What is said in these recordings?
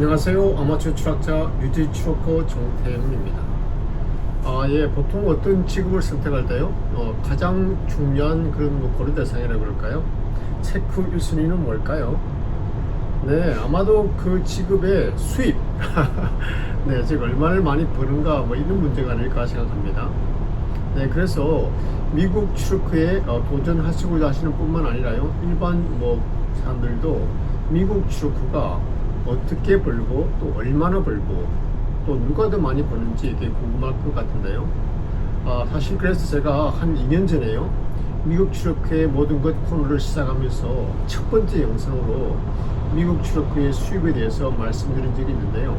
안녕하세요. 아마추어 추락자 유지 추락커 정태훈입니다. 아, 예, 보통 어떤 직업을 선택할 때요, 어, 가장 중요한 그런 뭐 고려 대상이라 그럴까요? 체크 1순위는 뭘까요? 네, 아마도 그 직업의 수입, 네, 즉 얼마를 많이 버는가 뭐 이런 문제가 아닐까 생각합니다. 네, 그래서 미국 트루크에 어, 도전하시고자 하시는 뿐만 아니라요, 일반 뭐 사람들도 미국 트루크가 어떻게 벌고 또 얼마나 벌고 또 누가 더 많이 버는지 이게 궁금할 것 같은데요. 아, 사실 그래서 제가 한 2년 전에요. 미국 트루크의 모든 것 코너를 시작하면서 첫 번째 영상으로 미국 트루크의 수입에 대해서 말씀드린 적이 있는데요.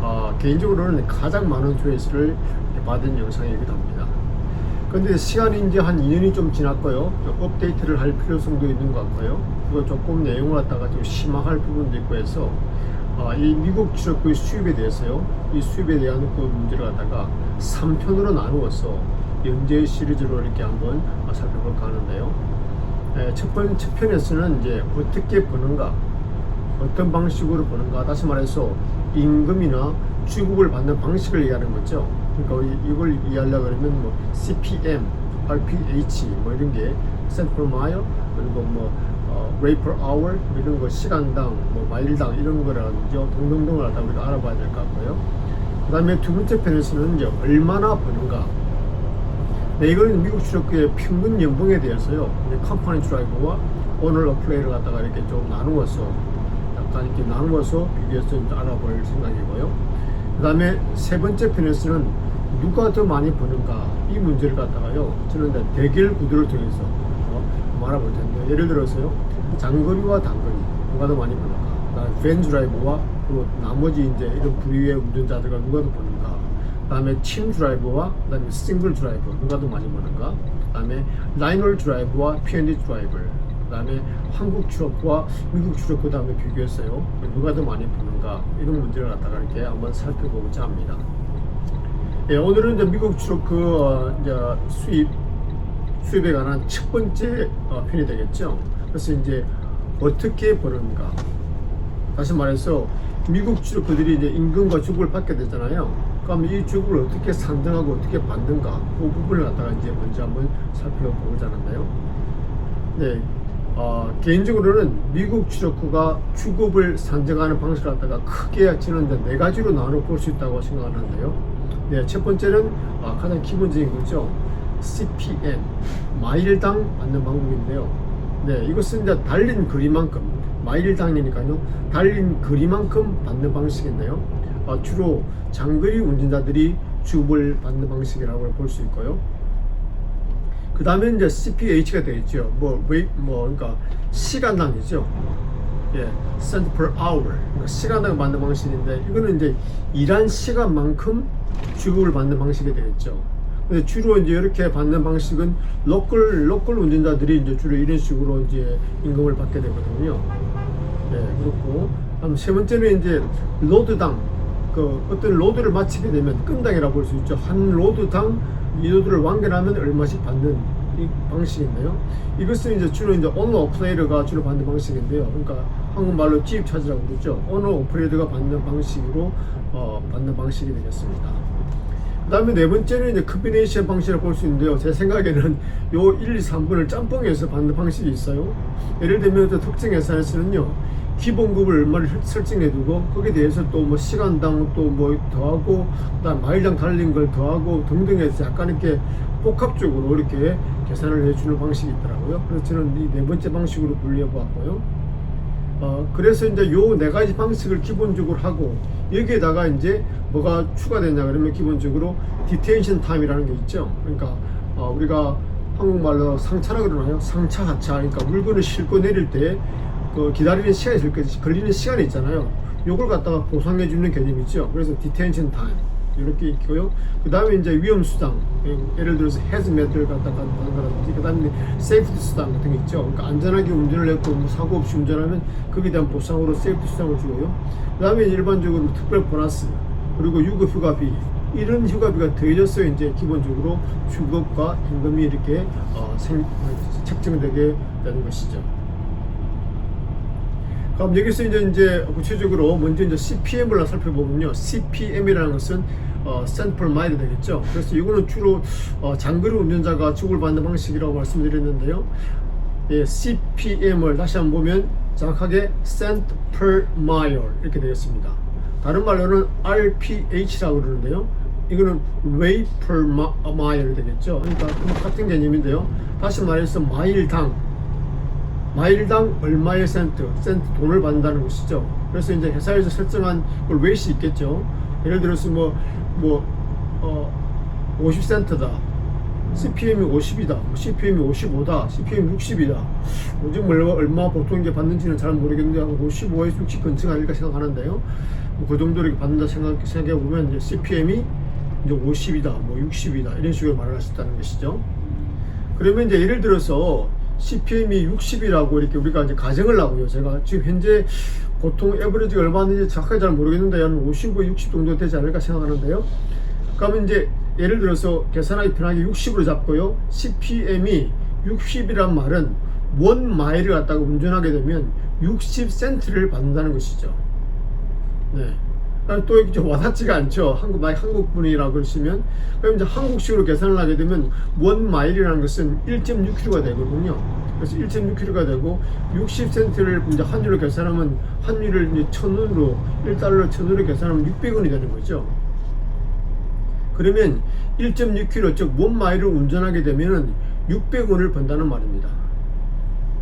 아, 개인적으로는 가장 많은 조회수를 받은 영상이기도 합니다. 근데 시간이 이제 한 2년이 좀 지났고요. 좀 업데이트를 할 필요성도 있는 것 같고요. 그리고 조금 내용을 갖다가 좀 심화할 부분도 있고 해서 아, 이 미국 주력의 수입에 대해서요. 이 수입에 대한 그 문제를 갖다가 3편으로 나누어서 연재 시리즈로 이렇게 한번 살펴볼까 하는데요. 에, 첫 번째 편에서는 이제 어떻게 버는가, 어떤 방식으로 버는가, 다시 말해서 임금이나 주급을 받는 방식을 이해하는 거죠. 그러니까 이- 이걸 이해하려고 그러면 뭐 CPM, RPH 뭐 이런 게 per mile 그리고 뭐 어, rate per hour 뭐 이런 거 시간당 뭐 마일당 이런 거라든지 동등등을 갖다 우리가 알아봐야 될 것 같고요. 그 다음에 두 번째 편에서는 이제 얼마나 버는가. 네, 이거는 미국 주력의 평균 연봉에 대해서요. 컴퍼니 드라이버와 오늘 어플레이를 갖다가 이렇게 좀 나누어서 약간 이렇게 나누어서 비교해서 좀 알아볼 생각이고요. 그 다음에 세 번째 편에서는 누가 더 많이 버는가 이 문제를 갖다가요. 저는 대결 구도를 통해서 어, 말아볼 텐데 예를 들어서요. 장거리와 단거리 누가 더 많이. 그다음에 밴 드라이버와 그리고 나머지 이제 이런 부류의 운전자들과 누가 더 버는가. 그다음에 팀 드라이버와 그다음에 싱글 드라이버 누가 더 많이 버는가. 그다음에 라이널 드라이버와 P&D 드라이버. 그다음에 한국 추력과 미국 추력 그 다음에 비교했어요. 누가 더 많이 버는가 이런 문제를 갖다가 이렇게 한번 살펴보고자 합니다. 예, 오늘은 이제 미국 추력 그 어, 이제 수입 수입에 관한 첫 번째 어, 편이 되겠죠. 그래서 이제 어떻게 버는가. 다시 말해서 미국 주력들이 이제 임금과 주급을 받게 되잖아요. 그럼 이 주급을 어떻게 산정하고 어떻게 받는가 그 부분을 갖다가 이제 먼저 한번 살펴보고자 하는데요. 네, 어, 개인적으로는 미국 주력구가 주급을 산정하는 방식을 갖다가 크게 이제 네 가지로 나눠 볼 수 있다고 생각하는데요. 네, 첫 번째는 아, 가장 기본적인 거죠. CPM 마일당 받는 방법인데요. 네, 이것은 이제 달린 거리만큼 마일당이니까요. 달린 거리만큼 받는 방식인데요. 아, 주로 장거리 운전자들이 주급을 받는 방식이라고 볼 수 있고요. 그 다음에 이제 CPH가 되겠죠. 뭐, 웨이, 뭐, 그러니까 시간당이죠. 예, cent per hour. 그러니까 시간당 받는 방식인데, 이거는 이제 일한 시간만큼 주급을 받는 방식이 되겠죠. 근데 주로 이제 이렇게 받는 방식은 로컬, 로컬 운전자들이 이제 주로 이런 식으로 이제 임금을 받게 되거든요. 예, 그렇고. 다음 세 번째는 이제 로드당. 그 어떤 로드를 마치게 되면 끈당이라고 볼 수 있죠. 한 로드당 이 로드를 완결하면 얼마씩 받는 이 방식인데요. 이것은 이제 주로 이제 오너 오퍼레이터가 주로 받는 방식인데요. 그러니까 한국말로 지입 차지라고 그러죠. 오너 오퍼레이터가 받는 방식으로 어, 받는 방식이 되겠습니다. 그다음에 네 번째는 이제 커비네이션 방식이라고 볼 수 있는데요. 제 생각에는 요 1, 2, 3분을 짬뽕해서 받는 방식이 있어요. 예를 들면 또 특정 회사에서는요. 기본급을 얼마를 설정해 두고 거기에 대해서 또 뭐 시간당 또 뭐 더하고 그다음 마일당 달린 걸 더하고 등등 해서 약간 이렇게 복합적으로 이렇게 계산을 해주는 방식이 있더라고요. 그래서 저는 이 네 번째 방식으로 분류해 보았고요. 어, 그래서 이제 요 네 가지 방식을 기본적으로 하고 여기에다가 이제 뭐가 추가되냐 그러면 기본적으로 디테인션 타임이라는 게 있죠. 그러니까 어, 우리가 한국말로 상차라 그러나요? 상차 하차. 그러니까 물건을 싣고 내릴 때 그 기다리는 시간이 걸리는 시간이 있잖아요. 요걸 갖다가 보상해 주는 개념이죠. 그래서 디테인션 타임 이렇게 있고요. 그 다음에 이제 위험 수당, 예를 들어서 헤즈메트를 갖다가 하는 거라든지, 그 다음에 세이프티 수당 같은 게 있죠. 그러니까 안전하게 운전을 했고 뭐 사고 없이 운전하면 거기에 대한 보상으로 세이프티 수당을 주고요. 그 다음에 일반적으로 특별 보너스 그리고 유급 휴가비 이런 휴가비가 더해져서 이제 기본적으로 주급과 임금이 이렇게 어, 생, 책정되게 되는 것이죠. 다음 여기서 이제 이제 구체적으로 먼저 이제 CPM을 살펴보면요. CPM이라는 것은 어, per mile 되겠죠. 그래서 이거는 주로 어, 장거리 운전자가 지급을 받는 방식이라고 말씀드렸는데요. 예, CPM을 다시 한번 보면 정확하게 cent per mile 이렇게 되겠습니다. 다른 말로는 RPH라고 그러는데요. 이거는 weight per mi- mile 되겠죠. 그러니까 같은 개념인데요. 다시 말해서 마일당 마일당 얼마의 센트, 센트 돈을 받는다는 것이죠. 그래서 이제 회사에서 설정한 걸 웨이시 있겠죠. 예를 들어서 뭐, 뭐, 어, 50센트다. CPM이 50이다. CPM이 55다. CPM이 60이다. 요즘 얼마, 얼마 보통 이게 받는지는 잘 모르겠는데, 한 55에서 60 근처가 아닐까 생각하는데요. 뭐 그 정도로 이렇게 받는다 생각, 생각해 보면 이제 CPM이 이제 50이다, 뭐 60이다. 이런 식으로 말을 있다는 것이죠. 그러면 이제 예를 들어서 CPM이 60이라고 이렇게 우리가 이제 가정을 하고요. 제가 지금 현재 보통 에버리지가 얼마인지 정확하게 잘 모르겠는데 한 55, 60 정도 되지 않을까 생각하는데요. 그러면 이제 예를 들어서 계산하기 편하게 60으로 잡고요. CPM이 60이란 말은 원 마일을 갖다가 운전하게 되면 60센트를 받는다는 것이죠. 네. 아, 또좀 와닿지가 않죠. 한국 만약 한국 분이라고 그러시면 그럼 이제 한국식으로 계산을 하게 되면 원 마일이라는 것은 1.6km가 되거든요. 그래서 1.6km가 되고 60센트를 이제 환율로 계산하면 환율을 이제 천 원으로 1달러 천 원으로 계산하면 600원이 되는 거죠. 그러면 1.6km 즉 원 마일을 운전하게 되면은 600원을 번다는 말입니다.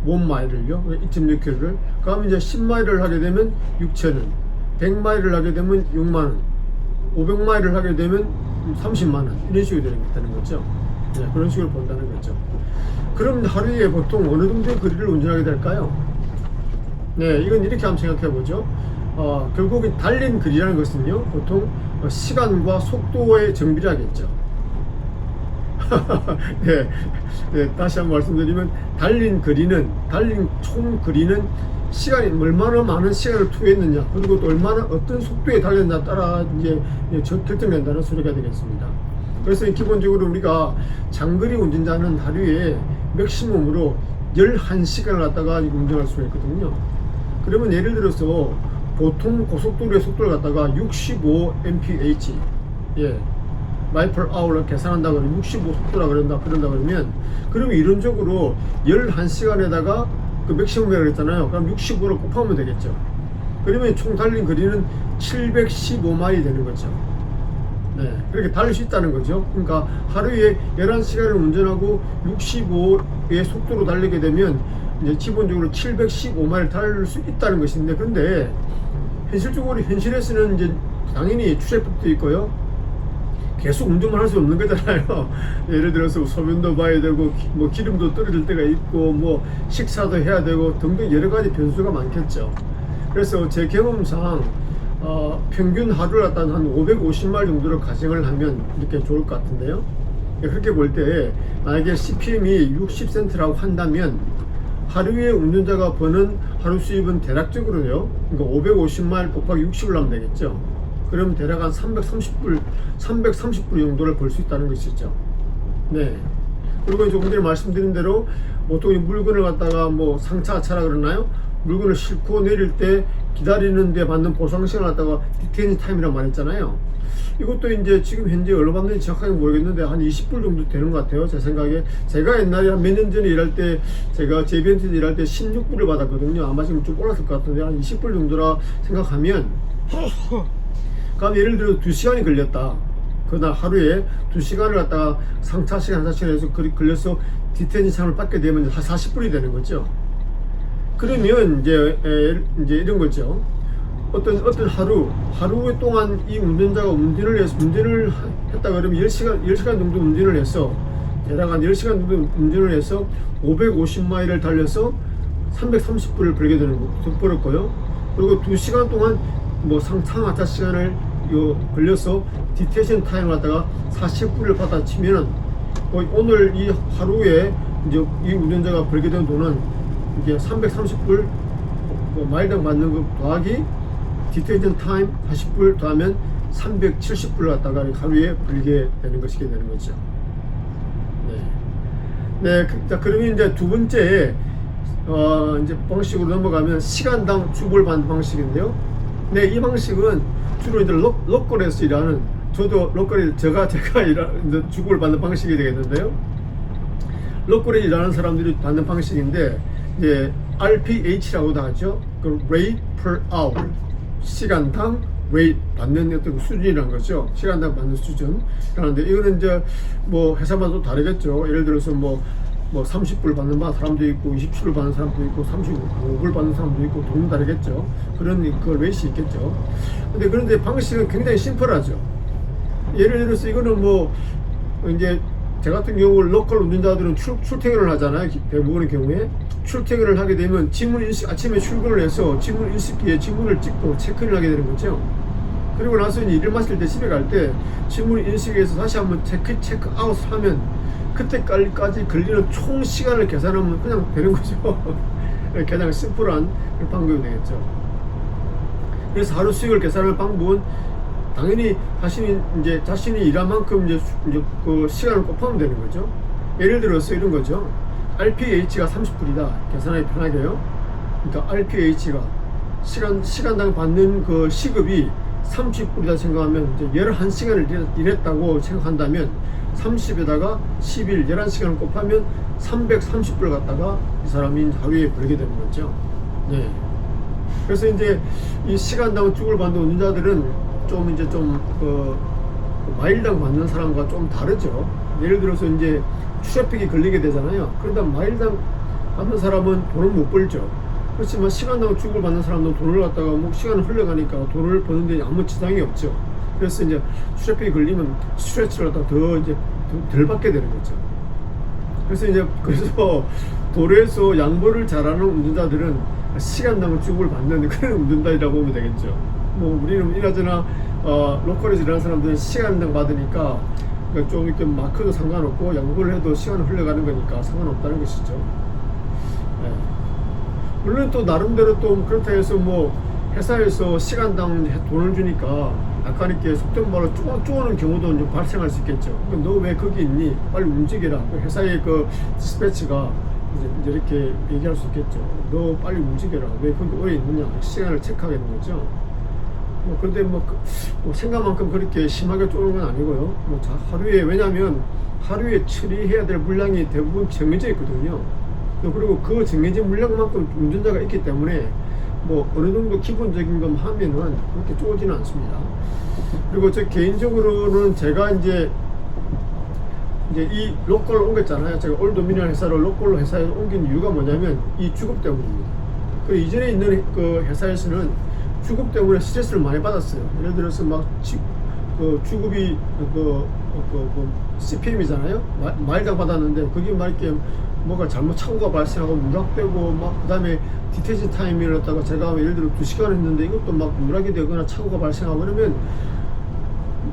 원 마일을요. 2.6km를. 그러면 이제 10마일을 하게 되면 6천 원. 100마일을 하게 되면 6만원. 500마일을 하게 되면 30만원. 이런 식으로 되는 거죠. 네, 그런 식으로 본다는 거죠. 그럼 하루에 보통 어느 정도의 거리를 운전하게 될까요? 네, 이건 이렇게 한번 생각해 보죠. 어, 결국은 달린 거리라는 것은요, 보통 어, 시간과 속도의 정비라겠죠. 네, 네, 다시 한번 말씀드리면 달린 거리는 달린 총 거리는 시간이 얼마나 많은 시간을 투여했느냐 그리고 또 얼마나 어떤 속도에 달렸냐 따라 이제 저- 결정된다는 소리가 되겠습니다. 그래서 기본적으로 우리가 장거리 운전자는 하루에 맥시멈으로 11시간을 갖다가 운전할 수가 있거든요. 그러면 예를 들어서 보통 고속도로의 속도를 갖다가 65 mph 예 per hour로 계산한다 그러면 65 속도라 그런다 그런다 그러면 그러면 이론적으로 11시간에다가 그 맥시멈이라고 그랬잖아요. 그럼 65를 곱하면 되겠죠. 그러면 총 달린 거리는 715마일이 되는 거죠. 네, 그렇게 달릴 수 있다는 거죠. 그러니까 하루에 11시간을 운전하고 65의 속도로 달리게 되면 이제 기본적으로 715마일 달릴 수 있다는 것인데 그런데 현실적으로 현실에서는 이제 당연히 추세법도 있고요. 계속 운전만 할 수 없는 거잖아요. 예를 들어서 소변도 봐야 되고 기- 뭐 기름도 떨어질 때가 있고 뭐 식사도 해야 되고 등등 여러 가지 변수가 많겠죠. 그래서 제 경험상 어, 평균 하루를 갖다 한 550마일 정도로 가정을 하면 이렇게 좋을 것 같은데요. 예, 그렇게 볼 때 만약에 CPM이 60센트라고 한다면 하루에 운전자가 버는 하루 수입은 대략적으로요. 그러니까 550마일 곱하기 60을 하면 되겠죠. 그럼 대략 한 330불, 330불 정도를 벌 수 있다는 것이죠. 네. 그리고 조금 말씀드린 대로 보통 이 물건을 갖다가 뭐 상차차라 그러나요? 물건을 싣고 내릴 때 기다리는 데 받는 보상 시간을 갖다가 디테인 타임이라고 말했잖아요. 이것도 이제 지금 현재 얼마 받는지 정확하게 모르겠는데 한 20불 정도 되는 것 같아요. 제 생각에. 제가 옛날에 한 몇 년 전에 일할 때 제가 제비엔트에서 일할 때 16불을 받았거든요. 아마 지금 좀 올랐을 것 같은데 한 20불 정도라 생각하면 그럼 예를 들어 2시간이 걸렸다. 그날 하루에 2시간을 갖다가 상차 시간, 상차 시간 해서 걸- 걸려서 디테인션 참을 받게 되면 한 40불이 되는 거죠. 그러면 이제, 에, 이제 이런 거죠. 어떤, 어떤 하루, 하루 동안 이 운전자가 운전을 해서, 운전을 하- 했다 그러면 10시간, 10시간 정도 운전을 해서, 대략 한 10시간 정도 운전을 해서 550마일을 달려서 330불을 벌게 되는 거, 벌었고요. 그리고 2시간 동안 뭐 상상 하차 시간을 요 걸려서 디테이션 타임을 갖다가 40불을 받아 치면은 오늘 이 하루에 이제 이 운전자가 벌게 된 돈은 이게 330불 뭐 마일당 받는 거 더하기 디테이션 타임 40불 더하면 370불을 갖다가 하루에 벌게 되는 것이게 되는 거죠. 네. 네, 그, 자, 그러면 이제 두 번째 어, 이제 방식으로 넘어가면 시간당 주급을 받는 방식인데요. 네, 이 방식은 주로 로, 로컬에서 일하는 저도 로컬에 제가 제가 일하는 주급을 받는 방식이 되겠는데요. 로컬에 일하는 사람들이 받는 방식인데 이제 RPH라고도 하죠. 그 rate per hour 시간당 rate 받는 어떤 그 수준이란 거죠. 시간당 받는 수준. 그런데 이거는 이제 뭐 회사마다 또 다르겠죠. 예를 들어서 뭐 뭐 30불 받는 바 사람도 있고 27불 받는 사람도 있고 35불 받는 사람도 있고 돈 다르겠죠. 그런 그 레이시 있겠죠. 근데 그런데 방식은 굉장히 심플하죠. 예를 들어서 이거는 뭐 이제 제 같은 경우 로컬 운전자들은 출, 출퇴근을 하잖아요. 기- 대부분의 경우에 출퇴근을 하게 되면 지문 인식 아침에 출근을 해서 지문 인식기에 지문을 찍고 체크를 하게 되는 거죠. 그리고 나서 이제 일을 마칠 때 집에 갈때 지문 인식해서 다시 한번 체크 체크 아웃을 하면 그때까지 걸리는 총 시간을 계산하면 그냥 되는 거죠. 가장 심플한 방법이 되겠죠. 그래서 하루 수익을 계산할 방법은 당연히 자신이 이제 자신이 일한 만큼 이제, 수- 이제 그 시간을 곱하면 되는 거죠. 예를 들어서 이런 거죠. RPH가 30불이다. 계산하기 편하게요. 그러니까 RPH가 시간 시간당 받는 그 시급이 30불이다 생각하면 이제 11시간을 일했다고 생각한다면 30에다가 11, 11시간을 곱하면 330불 갖다가 이 사람이 하루에 벌게 되는 거죠. 네. 그래서 이제 이 시간당 쭉을 받는 운전자들은 좀 이제 좀그 마일당 받는 사람과 좀 다르죠. 예를 들어서 이제 트래픽이 걸리게 되잖아요. 그러다 마일당 받는 사람은 돈을 못 벌죠. 그렇지만 시간당 쭉을 받는 사람도 돈을 갖다가 뭐 시간을 흘러가니까 돈을 버는데 아무 지장이 없죠. 그래서 이제 트래픽이 걸리면 스트레스를 갖다 더 이제 더- 덜 받게 되는 거죠. 그래서 이제 그래서 도로에서 양보를 잘하는 운전자들은 시간당 주급을 받는 그런 운전자이라고 보면 되겠죠. 뭐 우리는 이나저나 어, 로컬에서 일하는 사람들은 시간당 받으니까 그러니까 좀 이렇게 마크도 상관없고 양보를 해도 시간은 흘러가는 거니까 상관없다는 것이죠. 예. 물론 또 나름대로 또 그렇다 해서 뭐 회사에서 시간당 돈을 주니까 아까 이렇게 속된 말로 쪼, 쪼는 경우도 이제 발생할 수 있겠죠. 너 왜 거기 있니? 빨리 움직여라. 그 회사의 그 디스패치가 이제, 이렇게 얘기할 수 있겠죠. 너 빨리 움직여라. 왜 거기 오래 있느냐? 시간을 체크하게 되는 거죠. 뭐 근데 뭐, 그- 뭐 생각만큼 그렇게 심하게 쪼는 건 아니고요. 뭐 자, 하루에 왜냐하면 하루에 처리해야 될 물량이 대부분 정해져 있거든요. 또 그리고 그 정해진 물량만큼 운전자가 있기 때문에 뭐 어느 정도 기본적인 것 하면은 그렇게 쪼지는 않습니다. 그리고 저 개인적으로는 제가 이제 이제 이 로컬로 옮겼잖아요. 제가 올도미니언 회사를 로컬로 회사에 옮긴 이유가 뭐냐면 이 주급 때문입니다. 그 이전에 있는 그 회사에서는 주급 때문에 스트레스를 많이 받았어요. 예를 들어서 막 지, 그 주급이 그, 그, 그, 그 CPM이잖아요. 마일당 받았는데 그게 막 이렇게 뭐가 잘못 착오가 발생하고 누락되고 막 그다음에 디테이션 타임을 갖다가 제가 예를 들어 두 시간 했는데 이것도 막 누락이 되거나 착오가 발생하고 그러면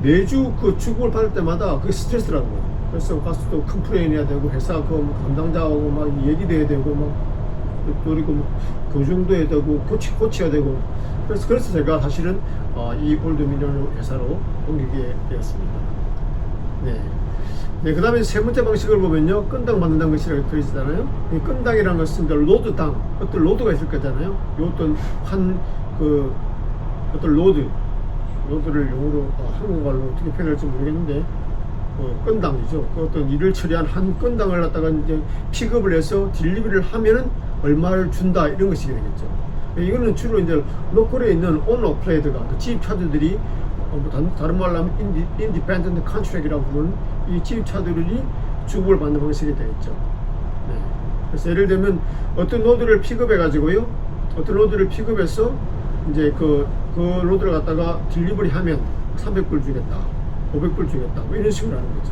매주 그 주급을 받을 때마다 그게 스트레스라는 거예요. 그래서 가서 또 컴플레인 해야 되고 회사 그 담당자하고 막 얘기도 해야 되고 막 그리고 뭐 교정도 해야 되고 코치 코치해야 되고 그래서 그래서 제가 사실은 어, 이 올드 미니언 회사로 옮기게 되었습니다. 네. 네, 그 다음에 세 번째 방식을 보면요. 건당 받는다는 것이라고 그러시잖아요. 이 건당이라는 것은 이제 로드당, 어떤 로드가 있을 거잖아요. 요 어떤 한, 그, 어떤 로드, 로드를 영어로, 어, 한국말로 어떻게 표현할지 모르겠는데, 어, 건당이죠. 그 어떤 일을 처리한 한 건당을 갖다가 이제 픽업을 해서 딜리버리를 하면은 얼마를 준다, 이런 것이 되겠죠. 이거는 주로 이제 로컬에 있는 오너 플레이드가 그 지입차들이 어, 뭐 다른, 다른 말로 하면 인디, 인디펜던트 컨트랙이라고 부르는 이 지입차들이 주급을 받는 방식이 되겠죠. 네. 그래서 예를 들면 어떤 로드를 픽업해 가지고요. 어떤 로드를 픽업해서 이제 그, 그 로드를 갖다가 딜리버리 하면 300불 주겠다. 500불 주겠다. 뭐 이런 식으로 하는 거죠.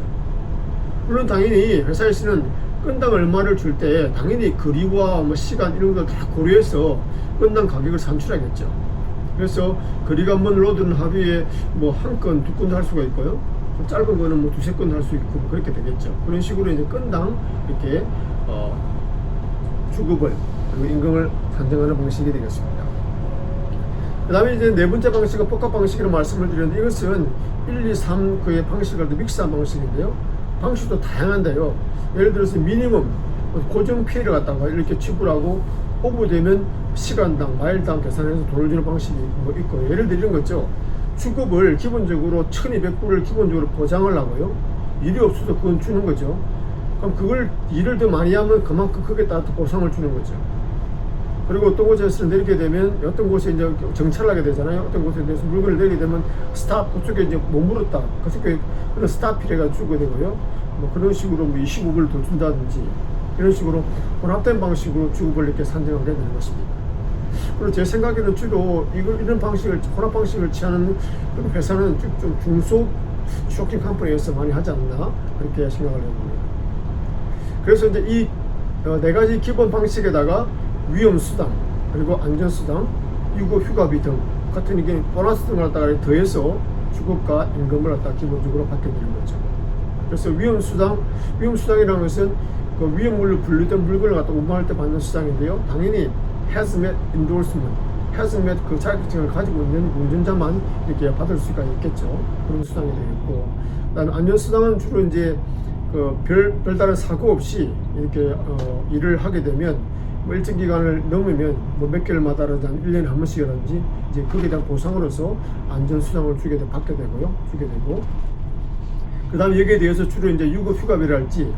물론 당연히 회사에서는 건당 얼마를 줄 때 당연히 거리와 뭐 시간 이런 걸 다 고려해서 건당 가격을 산출하겠죠. 그래서 거리가 먼 로드는 하루에 뭐 한 건, 두 건도 할 수가 있고요. 좀 짧은 거는 뭐 두세 건 할 수 있고 뭐 그렇게 되겠죠. 그런 식으로 이제 건당 이렇게 어, 주급을 그 임금을 산정하는 방식이 되겠습니다. 그 다음에 이제 네 번째 방식은 복합 방식으로 말씀을 드렸는데 이것은 1, 2, 3 그의 방식을 믹스한 방식인데요. 방식도 다양한데요. 예를 들어서 미니멈 고정 피해를 갖다가 이렇게 지불하고 오버되면 시간당 마일당 계산해서 돈을 주는 방식이 뭐 있고 예를 들면 거죠 주급을 기본적으로 1200불을 기본적으로 보장을 하고요 일이 없어서 그건 주는 거죠 그럼 그걸 일을 더 많이 하면 그만큼 크게 따라 보상을 주는 거죠 그리고 어떤 곳에서 내리게 되면 어떤 곳에 이제 정찰을 하게 되잖아요. 어떤 곳에 대해서 물건을 내리게 되면 스탑 그쪽에 이제 못 물었다. 그쪽에 그런 스탑 피해가 주게 되고요. 뭐 그런 식으로 뭐 25불을 더 준다든지 이런 식으로 혼합된 방식으로 주급을 이렇게 산정하게 되는 것입니다. 그리고 제 생각에는 주로 이걸 이런 방식을 혼합 방식을 취하는 그런 회사는 좀, 좀 중소 쇼킹 컴퍼니에서 많이 하지 않나 그렇게 생각을 해봅니다. 그래서 이제 이 네 가지 기본 방식에다가 위험 수당 그리고 안전 수당, 유급 휴가비 등 같은 이게 보너스 등을 갖다가 더해서 주급과 임금을 갖다 기본적으로 받게 되는 거죠. 그래서 위험 수당, 위험 수당이라는 것은 그 위험물로 분류된 물건을 갖다 운반할 때 받는 수당인데요. 당연히 hazmat endorsement, hazmat 그 자격증을 가지고 있는 운전자만 이렇게 받을 수가 있겠죠. 그런 수당이 되겠고, 그다음 안전 수당은 주로 이제 그 별, 별다른 사고 없이 이렇게 어, 일을 하게 되면 뭐 일정 기간을 넘으면 뭐 몇 개월마다라든지 한 1년에 한 번씩이라든지 이제 거기에 대한 보상으로서 안전수당을 주게 되, 받게 되고요. 주게 되고 그 다음에 여기에 대해서 주로 이제 유급 휴가비랄지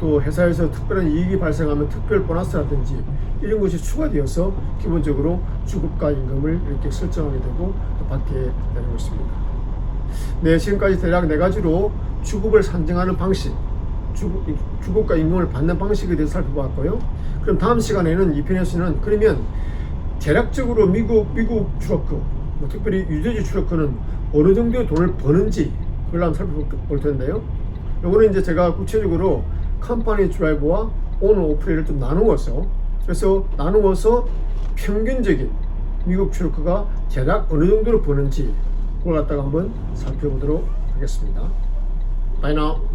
또 회사에서 특별한 이익이 발생하면 특별 보너스라든지 이런 것이 추가되어서 기본적으로 주급과 임금을 이렇게 설정하게 되고 또 받게 되는 것입니다. 네, 지금까지 대략 네 가지로 주급을 산정하는 방식, 주급, 주급과 임금을 받는 방식에 대해서 살펴봤고요. 그럼 다음 시간에는 이 편에서는 그러면 대략적으로 미국 미국 트러크, 뭐 특별히 유대지 트러크는 어느 정도의 돈을 버는지 그걸 한번 살펴볼 텐데요. 요거는 이제 제가 구체적으로 컴퍼니 드라이버와 오너 오프레이를 좀 나누어서 그래서 나누어서 평균적인 미국 트러크가 대략 어느 정도로 버는지 그걸 갖다가 한번 살펴보도록 하겠습니다. Bye now.